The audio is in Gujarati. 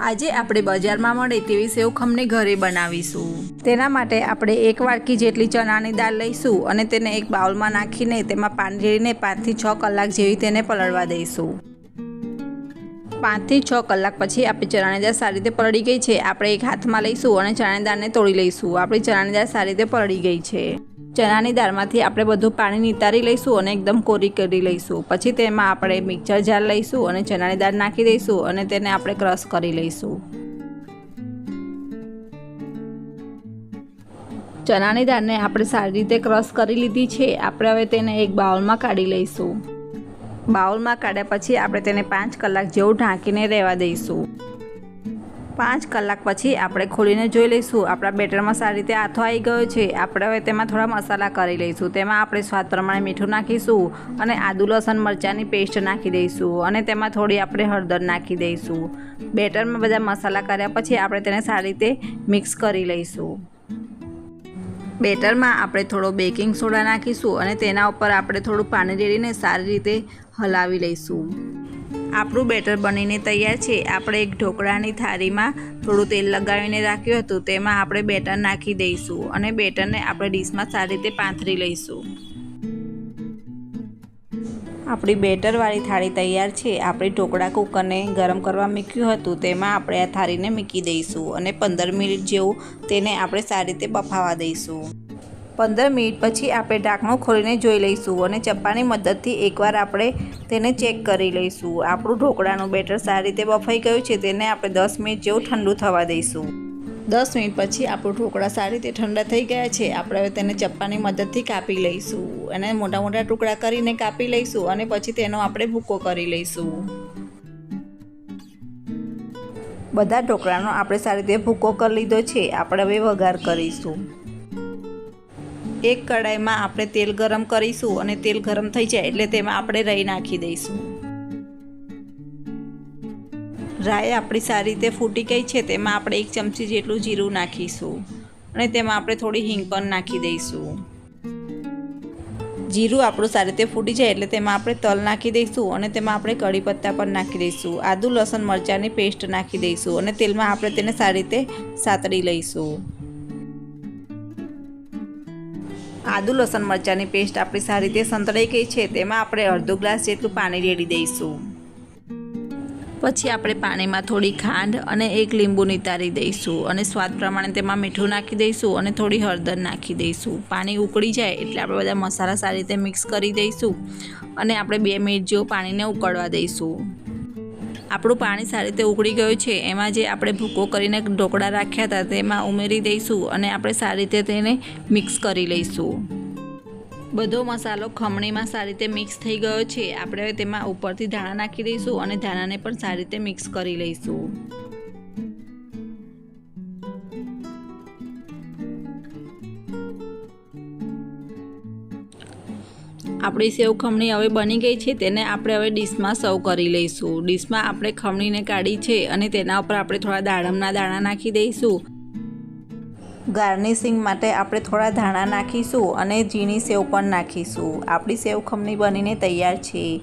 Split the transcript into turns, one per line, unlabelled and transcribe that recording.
આજે આપણે બજારમાં મળે તેવી સેવ ખમણી ઘરે બનાવીશું. તેના માટે આપણે એક વાડકી જેટલી ચણાની દાળ લઈશું અને તેને એક બાઉલમાં નાખીને તેમાં પાણી રેડીને પાંચથી છ કલાક જેવી તેને પલળવા દઈશું. પાંચથી છ કલાક પછી આપણી ચણાની દાળ સારી રીતે પલળી ગઈ છે. આપણે એક હાથમાં લઈશું અને ચણાની દાળને તોડી લઈશું. આપણી ચણાની દાળ સારી રીતે પલળી ગઈ છે. ચણાની દાળમાંથી આપણે બધું પાણી નિતારી લઈશું અને એકદમ કોરી કરી લઈશું. પછી તેમાં આપણે મિક્સર જાર લઈશું અને ચણાની દાળ નાખી દઈશું અને તેને આપણે ક્રશ કરી લઈશું. ચણાની દાળને આપણે સારી રીતે ક્રશ કરી લીધી છે. આપણે હવે તેને એક બાઉલમાં કાઢી લઈશું. બાઉલમાં કાઢ્યા પછી આપણે તેને પાંચ કલાક જેવું ઢાંકીને રહેવા દઈશું. પાંચ કલાક પછી આપણે ખોલીને જોઈ લઈશું. આપણા બેટરમાં સારી રીતે આથો આવી ગયો છે. આપણે હવે તેમાં થોડા મસાલા કરી લઈશું. તેમાં આપણે સ્વાદ પ્રમાણે મીઠું નાખીશું અને આદુ, લસણ, મરચાંની પેસ્ટ નાખી દઈશું અને તેમાં થોડી આપણે હળદર નાખી દઈશું. બેટરમાં બધા મસાલા કર્યા પછી આપણે તેને સારી રીતે મિક્સ કરી લઈશું. બેટરમાં આપણે થોડો બેકિંગ સોડા નાખીશું અને તેના ઉપર આપણે થોડું પાણી રેડીને સારી રીતે હલાવી લઈશું. આપણું બેટર બનીને તૈયાર છે. આપણે એક ઢોકળાની થાળીમાં થોડું તેલ લગાવીને રાખ્યું હતું. તેમાં આપણે બેટર નાખી દઈશું અને બેટરને આપણે ડીશમાં સારી રીતે પાંથરી લઈશું. આપણી બેટરવાળી થાળી તૈયાર છે. આપણી ઢોકળા કુકરને ગરમ કરવા મૂક્યું હતું. તેમાં આપણે આ થાળીને મૂકી દઈશું અને પંદર મિનિટ જેવું તેને આપણે સારી રીતે બફાવા દઈશું. પંદર મિનિટ પછી આપણે ઢાંકણું ખોલીને જોઈ લઈશું અને ચપ્પાની મદદથી એકવાર આપણે તેને ચેક કરી લઈશું. આપણું ઢોકળાનું બેટર સારી રીતે બફાઈ ગયું છે, તેને આપણે દસ મિનિટ જેવું ઠંડુ થવા દઈશું. દસ મિનિટ પછી આપણું ઢોકળા સારી રીતે ઠંડા થઈ ગયા છે, આપણે હવે તેને ચપ્પાની મદદથી કાપી લઈશું અને મોટા મોટા ટુકડા કરીને કાપી લઈશું અને પછી તેનો આપણે ભૂકો કરી લઈશું. બધા ઢોકળાનો આપણે સારી રીતે ભૂકો કરી લીધો છે, આપણે હવે વઘાર કરીશું. એક કડાઈમાં આપણે તેલ ગરમ કરીશું અને તેલ ગરમ થઈ જાય એટલે તેમાં આપણે રાઈ નાખી દઈશું. રાઈ આપણી સારી રીતે ફૂટી ગઈ છે, તેમાં આપણે એક ચમચી જેટલું જીરું નાખીશું અને તેમાં આપણે થોડી હિંગ પણ નાખી દઈશું. જીરું આપણું સારી રીતે ફૂટી જાય એટલે તેમાં આપણે તલ નાખી દઈશું અને તેમાં આપણે કઢી પત્તા પણ નાખી દઈશું. આદુ, લસણ, મરચાંની પેસ્ટ નાખી દઈશું અને તેલમાં આપણે તેને સારી રીતે સાતળી લઈશું. આદુ, લસણ, મરચાંની પેસ્ટ આપણી સારી રીતે સંતળાઈ ગઈ છે. તેમાં આપણે અડધો ગ્લાસ જેટલું પાણી રેડી દઈશું. પછી આપણે પાણીમાં થોડી ખાંડ અને એક લીંબુ નિતારી દઈશું અને સ્વાદ પ્રમાણે તેમાં મીઠું નાખી દઈશું અને થોડી હળદર નાખી દઈશું. પાણી ઉકળી જાય એટલે આપણે બધા મસાલા સારી રીતે મિક્સ કરી દઈશું અને આપણે બે મિનિટ જેવું પાણીને ઉકળવા દઈશું. આપણું પાણી સારી રીતે ઉકળી ગયું છે. એમાં જે આપણે ભૂકો કરીને ઢોકળા રાખ્યા હતા, તેમાં ઉમેરી દઈશું અને આપણે સારી રીતે તેને મિક્સ કરી લઈશું. બધો મસાલો ખમણીમાં સારી રીતે મિક્સ થઈ ગયો છે. આપણે તેમાં ઉપરથી ધાણા નાખી દઈશું અને ધાણાને પણ સારી રીતે મિક્સ કરી લઈશું. આપણી સેવ ખમણી હવે બની ગઈ છે, તેને આપણે હવે ડીશમાં સર્વ કરી લઈશું. ડીશમાં આપણે ખમણીને કાઢી છે અને તેના ઉપર આપણે થોડા દાડમના દાણા નાખી દઈશું. ગાર્નિશિંગ માટે આપણે થોડા ધાણા નાખીશું અને ઝીણી સેવ પણ નાખીશું. આપણી સેવ ખમણી બનીને તૈયાર છે.